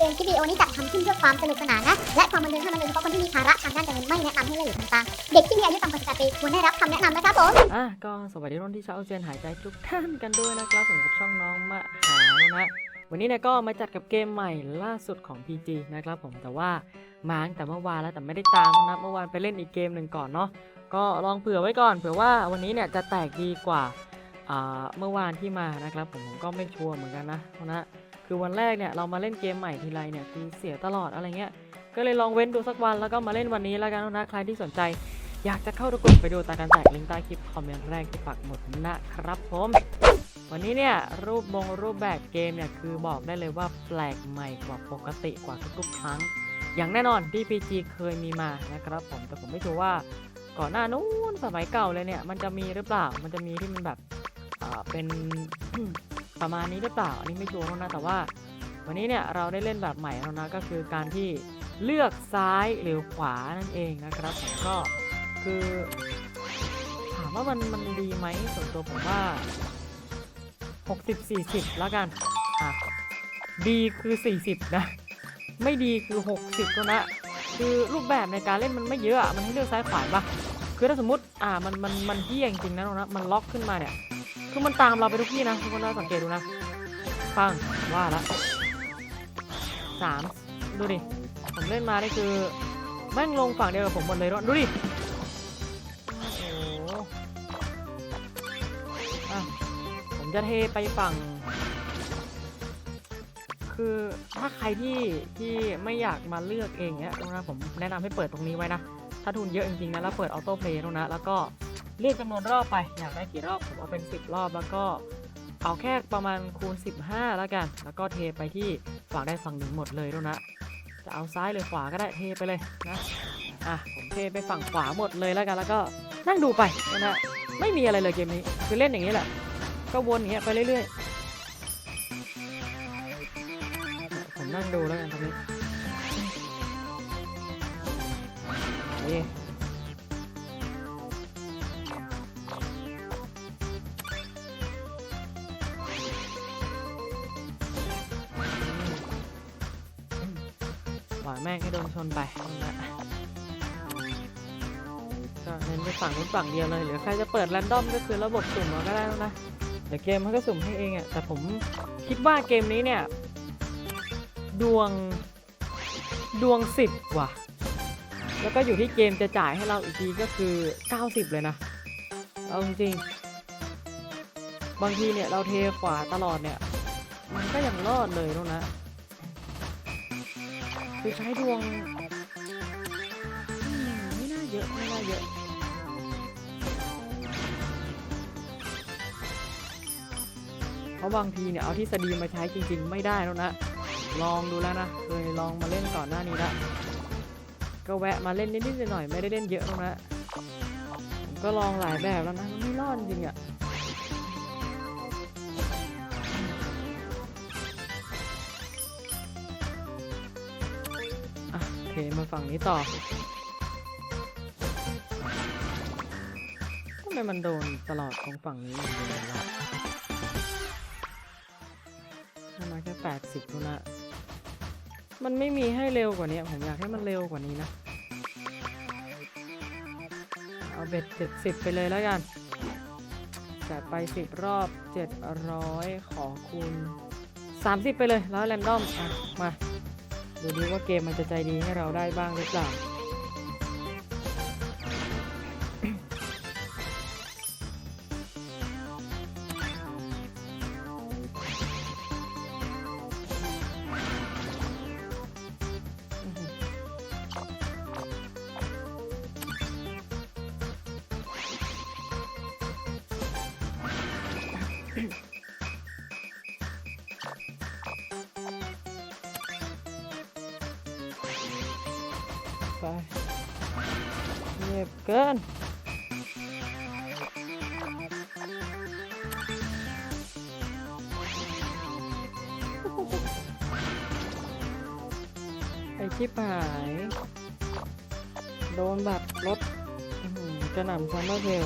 เกมคลิปวิดีโอนี้จัดทำขึ้นเพื่อความสนุกสนานนะ และความบันเทิงเท่านั้นโดยเฉพาะคนที่มีภาระทางด้านการเงินไม่แนะนำให้เล่นหรือทำตามเด็กที่มีอายุต่ำกว่า18ปีควรได้รับคำแนะนำนะครับผม อะก็สวัสดีรุ่นที่ชาวเจนหายใจทุกท่านกันด้วยนะครับผมกับช่องน้องมะหาวนะวันนี้เนี่ยก็มาจัดกับเกมใหม่ล่าสุดของ PG นะครับผมแต่ว่ามาตั้งแต่เมื่อวานแล้วแต่ไม่ได้ตามนะเมื่อวานไปเล่นอีกเกมหนึ่งก่อนเนาะก็ลองเผื่อไว้ก่อนเผื่อว่าวันนี้เนี่ยจะแตกดีกว่าเมื่อวานที่มานะครับผมผมก็ไม่ชัวร์เหมือนกันนะนะ คือวันแรกเนี่ยเรามาเล่นเกมใหม่ทีไรเนี่ยคือเสียตลอดอะไรเงี้ยก็เลยลองเว้นดูสักวันแล้วก็มาเล่นวันนี้แล้วกันนะใครที่สนใจ อยากจะเข้าดูกลุ่มไปดูตาการแตกลิงก์ใต้คลิปคอมเมนต์แรกที่ปักหมุดนะครับผมวันนี้เนี่ยรูปมงรูปแบบเกมเนี่ยคือบอกได้เลยว่าแปลกใหม่กว่าปกติกว่าทุกๆครั้ง อย่างแน่นอนที่ PG เคยมีมานะครับผมแต่ผมไม่ชัวร์ว่าก่อนหน้านู้นสมัยเก่าเลยเนี่ยมันจะมีหรือเปล่ามันจะมีที่มันแบบอ่าเป็น ประมาณนี้หรือเปล่าอันนี้ไม่ชัวร์นะแต่ว่า วันนี้เนี่ยเราได้เล่นแบบใหม่แล้วนะก็คือการที่เลือกซ้ายหรือขวานั่นเองนะครับก็คือถามว่ามันมันดีไหมส่วนตัวผมว่า 60 40 แล้วกันอะดีคือ 40 นะ ไม่ดีคือ 60ก็นะคือรูปแบบในการเล่นมันไม่เยอะอะมันให้เลือกซ้ายขวาปะคือถ้าสมมติอ่ามันมันมันเที่ยงจริงนะน้องนะมันล็อกขึ้นมาเนี่ย คือมันตามเราไปทุกที่นะทุกคนเราสังเกตดูนะฟังว่าละสามดูดิ ผมเล่นมานี่คือแม่งลงฝั่งเดียวกับผมหมดเลยด้วยดูดิผมจะเทไปฝั่ง คือถ้าใครที่ที่ไม่อยากมาเลือกเองเนี้ยนะผมแนะนำให้เปิดตรงนี้ไว้นะ ถ้าทุนเยอะจริงๆนะแล้วเปิดออโต้เพลย์ตรงนะแล้วก็ เลือกจำนวนรอบไป อยากได้กี่รอบผมเอาเป็น 10 รอบแล้วก็เอาแค่ประมาณคูณ 15 แล้วกัน แล้วก็เทไปที่ฝั่งได้ฝั่งหนึ่งหมดเลยตรงนะ จะเอาซ้ายหรือขวาก็ได้เทไปเลยนะ อะผมเทไปฝั่งขวาหมดเลยแล้วกัน แล้วก็นั่งดูไปนะฮะไม่มีอะไรเลยเกมนี้ คือเล่นอย่างนี้แหละ ก็วนอย่างเงี้ยไปเรื่อยๆ ผมนั่งดูแล้วกันตรงนี้นี่ หวานแม่งให้โดนชนไปนะก็เน้นไปฝั่งนู้นฝั่งเดียวเลยหรือใครจะเปิดแรนดอมก็คือระบบสุ่มเอาก็ได้นะเดี๋ยวเกมมันก็สุ่มให้เองอะ่ะแต่ผมคิดว่าเกมนี้เนี่ย ดวงดวงสิบว่ะ แล้วก็อยู่ที่เกมจะจ่ายให้เราอีกทีก็คือ 90 เลยนะ เอาจริงบางทีเนี่ยเราเทขวาตลอดเนี่ย มันก็ยังรอดเลยตรงนะ คือใช้ดวงไม่น่าเยอะไม่น่าเยอะเพราะบางทีเนี่ยเอาที่สตรีมาใช้จริง ๆ ไม่ได้แล้วนะลองดูแล้วนะเคยลองมาเล่นก่อนหน้านี้ละก็แวะมาเล่นนิดๆหน่อยๆไม่ได้เล่นเยอะแล้วนะก็ลองหลายแบบแล้วนะมันไม่รอดจริงอะ มาฝั่งนี้ต่อทำไมมันโดนตลอดของฝั่งนี้อย่างเดียววะประมาแค่แปดสิบเท่านั้นมันไม่มีให้เร็วกว่านี้ผมอยากให้มันเร็วกว่านี้นะ เอาเบ็ดเจ็ดสิบไปเลยแล้วกันจัดไปสิบรอบเจ็ดร้อยขอคูณสามสิบไปเลยแล้วแรนดอมอมา ดูดิว่าเกมมันจะใจดีให้เราได้บ้างหรือเปล่า บเกินไอชิบหาย โดนแบบรถกระหน่ำซัมเมอร์เทล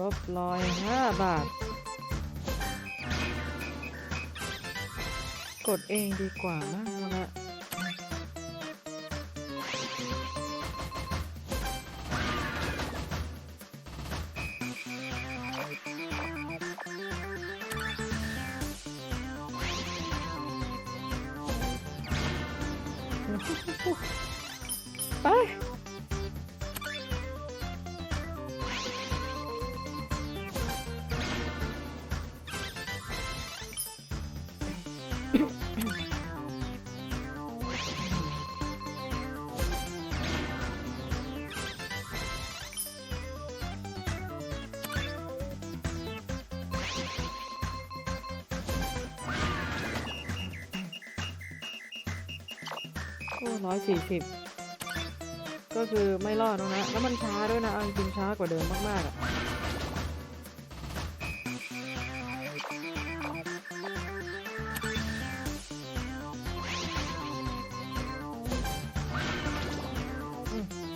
ลบร้อยห้าบาท กดเองดีกว่ามั้งนะไป ร้อยสี่สิบก็คือไม่รอดแล้วนะแล้วมันช้าด้วยนะเอาจริงช้ากว่าเดิมมากๆอะ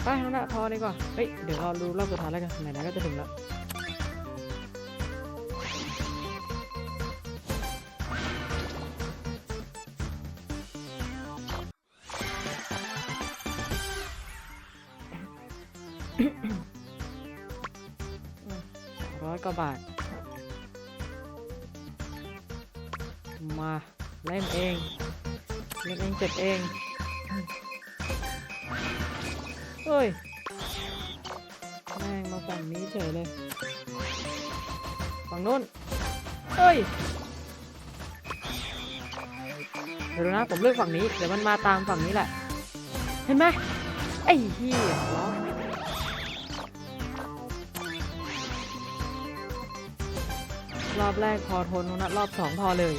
ไปแล้วนะพอดีกว่าเฮ้ยเดี๋ยวรอดูรอบสุดท้ายแล้วกันไหนๆก็จะถึงแล้ว ร้อยกว่าบาท มาเล่นเองเล่นเองเจ็บเองเฮ้ยแม่งมาฝั่งนี้เฉยเลย ฝั่งนู้นเฮ้ยเดี๋ยวนะผมเลือกฝั่งนี้ เดี๋ยวมันมาตามฝั่งนี้แหละ เห็นไหมไอ้เหี้ยล้อ รอบแรกพอทนนะรอบสองพอเลย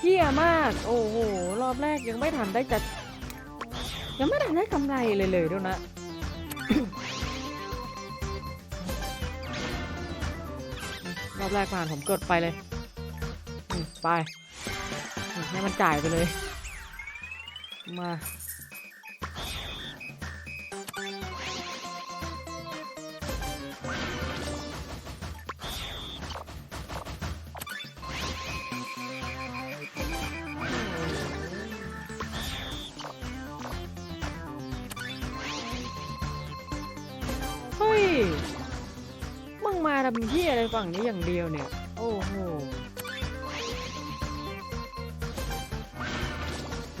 เฮี้ยมาก โอ้โห รอบแรกยังไม่ทันได้จัด ยังไม่ทันได้กำไรเลยเลยด้วยนะรอบแรกผ่านผมกดไปเลย ไป ให้มันจ่ายไปเลย มา ทำเหี้ยอะไรฝั่งนี้อย่างเดียวเนี่ย โอ้โห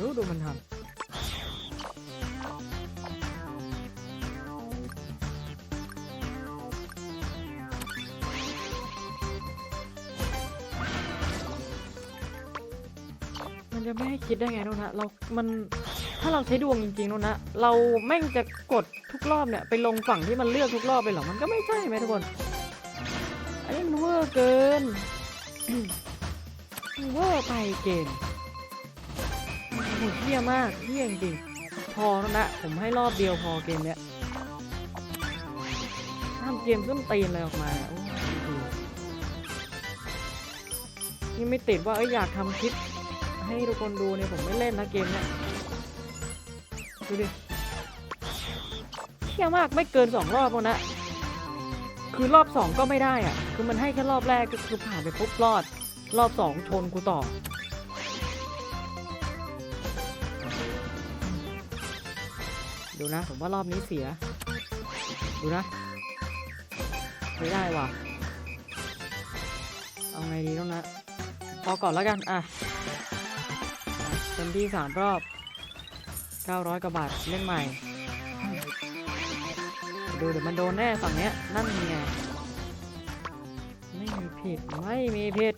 รู้ดูมันทำมันจะไม่ให้คิดได้ไงโน่นนะเรา มัน ถ้าเราใช้ดวงจริงๆโน่นนะ เราแม่งจะกดทุกรอบเนี่ย ไปลงฝั่งที่มันเลือกทุกรอบไปหรอ มันก็ไม่ใช่ไหมทุกคน อันนี้มันเวอร์เกินมันเวอร์ไปเกมโอ้โหเฮี้ยมากเฮี้ยจริงพอแล้วนะ ผมให้รอบเดียวพอเกมเนี้ยทำเกมขึ้นตีนอะไรออกมานี่ยโอ้โหนี่ไม่ติดว่าเอ้ยอยากทำคลิปให้ทุกคนดูเนี่ยผมไม่เล่นนะเกมเนี้ยดูดิเที่ยมากไม่เกินสองรอบแล้วนะ คือรอบสองก็ไม่ได้อะ คือมันให้แค่รอบแรกก็คือผ่านไปปุ๊บรอด รอบสองชนกูต่อ ดูนะ ผมว่ารอบนี้เสีย ดูนะ ไม่ได้ว่ะ เอาไงดีต้องนะ พอก่อนแล้วกัน อะเต็มที่สามรอบ 900กว่าบาทเล่นใหม่ ดูเดี๋ยวมันโดนแน่ฝั่งเนี้ย นั่นไง ไม่มีผิด ไม่มีผิด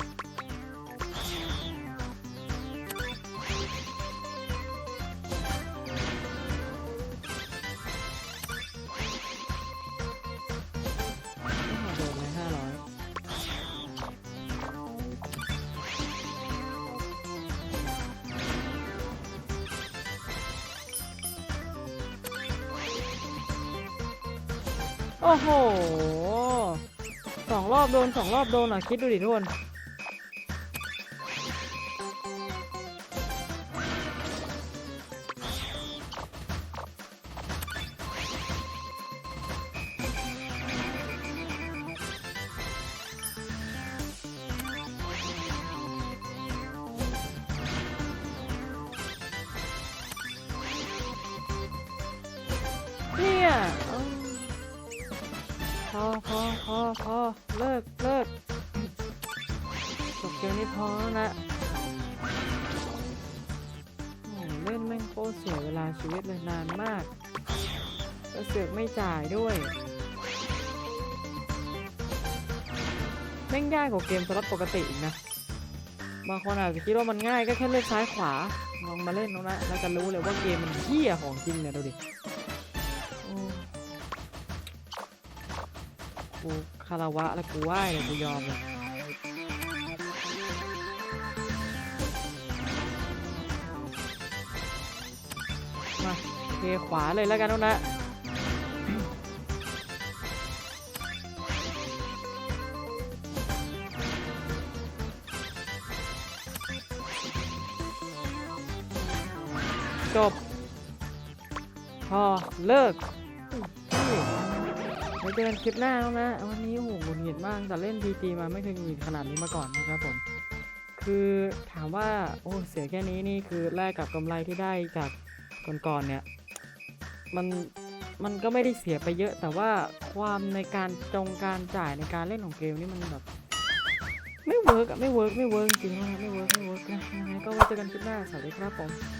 โอ้โหสองรอบโดนสองรอบโดนอะคิดดูดิทุกคน อพอพอพอเลิกเลิกจบเกมนี้พอแล้วนะเล่นแม่งโคตรเสียเวลาชีวิตเลยนานมากแล้วเสือกไม่จ่ายด้วย แม่งยากกว่าเกมสล็อตปกติอีกนะ บางคนอาจจะคิดว่ามันง่ายก็แค่เลือกซ้ายขวาลองมาเล่นดูนะแล้วจะรู้เลยว่าเกมมันเหี้ยของจริงเนี่ยดูดิ กูคารวะแล้วกูไหว้เลยกูยอมเลยมาเทขวาเลยแล้วกันนะจบพอเลิก จอกันคลิปหน้าแล้วนะ วันนี้โอ้โหหงุดหงิดมากแต่เล่น PG มาไม่เคยหงุดหงิดขนาดนี้มาก่อนนะครับผม คือถามว่าโอ้เสียแค่นี้นี่คือแลกกับกำไรที่ได้จากก่อนๆเนี่ย มันมันก็ไม่ได้เสียไปเยอะ แต่ว่าความในการจงการจ่ายในการเล่นของเกมนี่มันแบบไม่เวิร์กอะไม่เวิร์กไม่เวิร์กจริงๆนะไม่เวิร์กไม่เวิร์กนะก็ไว้เจอกันคลิปหน้าสวัสดีครับผม